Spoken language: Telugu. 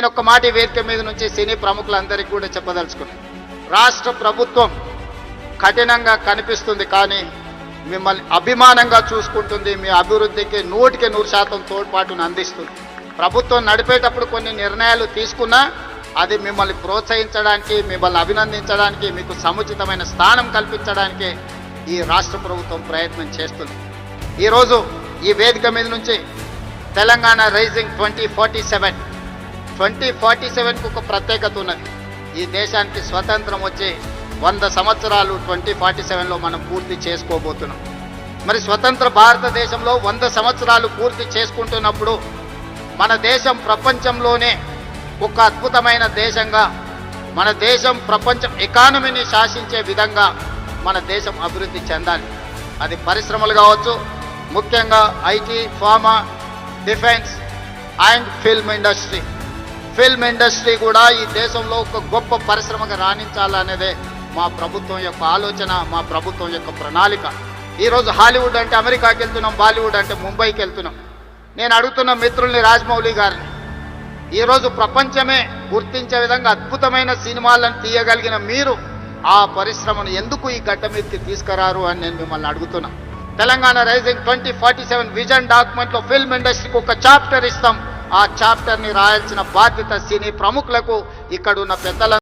నేను ఒక మాట వేదిక మీద నుంచి సినీ ప్రముఖులందరికీ కూడా చెప్పదలుచుకున్నాను రాష్ట్ర ప్రభుత్వం కఠినంగా కనిపిస్తుంది కానీ మిమ్మల్ని అభిమానంగా చూసుకుంటుంది మీ అభివృద్ధికి నూటికి నూరు శాతం తోడ్పాటును అందిస్తుంది. ప్రభుత్వం నడిపేటప్పుడు కొన్ని నిర్ణయాలు తీసుకున్నా అది మిమ్మల్ని ప్రోత్సహించడానికి మిమ్మల్ని అభినందించడానికి మీకు సముచితమైన స్థానం కల్పించడానికి ఈ రాష్ట్ర ప్రభుత్వం ప్రయత్నం చేస్తుంది. ఈరోజు ఈ వేదిక మీద నుంచి Telangana rising twenty forty seven twenty forty సెవెన్కు ఒక ప్రత్యేకత ఉన్నది. ఈ దేశానికి స్వతంత్రం వచ్చి వంద సంవత్సరాలు ట్వంటీ ఫార్టీ సెవెన్లో మనం పూర్తి చేసుకోబోతున్నాం. మరి స్వతంత్ర భారతదేశంలో వంద సంవత్సరాలు పూర్తి చేసుకుంటున్నప్పుడు మన దేశం ప్రపంచంలోనే ఒక అద్భుతమైన దేశంగా మన దేశం ప్రపంచం ఎకానమీని శాసించే విధంగా మన దేశం అభివృద్ధి చెందాలి. అది పరిశ్రమలు కావచ్చు ముఖ్యంగా IT pharma defence and film industry. Film industry కూడా ఈ దేశంలో ఒక గొప్ప పరిశ్రమగా రాణించాలనేదే మా ప్రభుత్వం యొక్క ఆలోచన మా ప్రభుత్వం యొక్క ప్రణాళిక. ఈరోజు హాలీవుడ్ అంటే అమెరికాకి వెళ్తున్నాం బాలీవుడ్ అంటే ముంబైకి వెళ్తున్నాం. నేను అడుగుతున్న మిత్రుల్ని రాజమౌళి గారిని ఈరోజు ప్రపంచమే గుర్తించే విధంగా అద్భుతమైన సినిమాలను తీయగలిగిన మీరు ఆ పరిశ్రమను ఎందుకు ఈ గడ్డ మీదకి తీసుకురారు అని నేను మిమ్మల్ని అడుగుతున్నా. Telangana rising twenty forty seven vision డాక్యుమెంట్లో film ఇండస్ట్రీకి ఒక చాప్టర్ ఇస్తాం. ఆ చాప్టర్ని రాయాల్సిన బాధ్యత సినీ ప్రముఖులకు ఇక్కడున్న పెద్దల